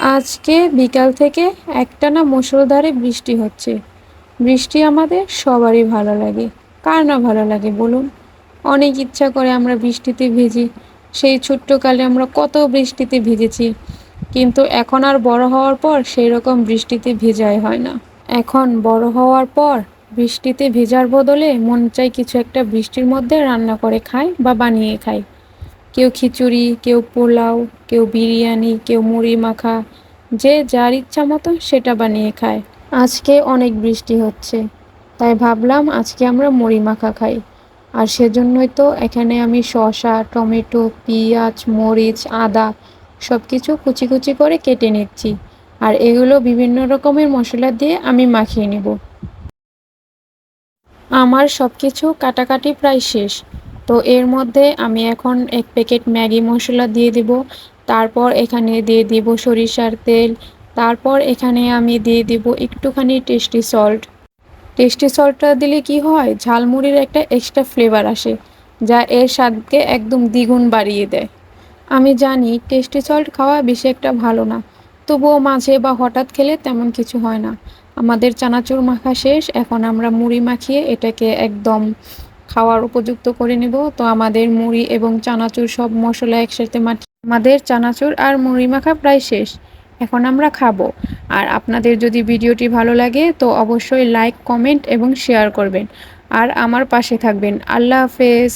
আজকে বিকাল থেকে একটানা মুষলধারে বৃষ্টি হচ্ছে। বৃষ্টি আমাদের সবারই ভালো লাগে। কার না ভালো লাগে বলুন? অনেক ইচ্ছা করে আমরা বৃষ্টিতে ভিজি। সেই ছোট্টকালে আমরা কত বৃষ্টিতে ভিজেছি। কিন্তু এখন আর বড় হওয়ার পর সেই রকম বৃষ্টিতে ভেজাই হয় না। এখন বড় হওয়ার পর বৃষ্টিতে ভেজার বদলে মন চাই কিছু একটা বৃষ্টির মধ্যে রান্না করে খাই বা বানিয়ে খাই। কেউ খিচুড়ি, কেউ পোলাও, কেউ বিরিয়ানি, কেউ মুড়ি মাখা, যে যার ইচ্ছা মতো সেটা বানিয়ে খায়। আজকে অনেক বৃষ্টি হচ্ছে, তাই ভাবলাম আজকে আমরা মুড়ি মাখা খাই। আর সেজন্যই তো এখানে আমি শসা, টমেটো, পেঁয়াজ, মরিচ, আদা সব কিছু কুচি কুচি করে কেটে নিচ্ছি। আর এগুলো বিভিন্ন রকমের মশলা দিয়ে আমি মাখিয়ে নেব। আমার সব কিছু কাটাকাটি প্রায় শেষ। তো এর মধ্যে আমি এখন এক প্যাকেট ম্যাগি মশলা দিয়ে দিব, তারপর এখানে দিয়ে দিব সরিষার তেল, তারপর এখানে আমি দিয়ে দিব একটুখানি টেস্টি সল্ট। টেস্টি সল্টটা দিলে কি হয়? ঝালমুড়ির একটা এক্সট্রা ফ্লেভার আসে, যা এর স্বাদকে একদম দ্বিগুণ বাড়িয়ে দেয়। আমি জানি টেস্টি সল্ট খাওয়া বেশি একটা ভালো না, তবুও মাঝে বা হঠাৎ খেলে তেমন কিছু হয় না। আমাদের চানাচুর মাখা শেষ, এখন আমরা মুড়ি মাখিয়ে এটাকে একদম খাওয়ার উপযুক্ত করে নেব। তো আমাদের মুড়ি এবং চানাচুর সব মশলা একসাথে মাটি আমাদের চানাচুর আর মুড়ি মাখা প্রায় শেষ। এখন আমরা খাব। আর আপনাদের যদি ভিডিওটি ভালো লাগে, তো অবশ্যই লাইক, কমেন্ট এবং শেয়ার করবেন। আর আমার পাশে থাকবেন। আল্লাহ হাফেজ।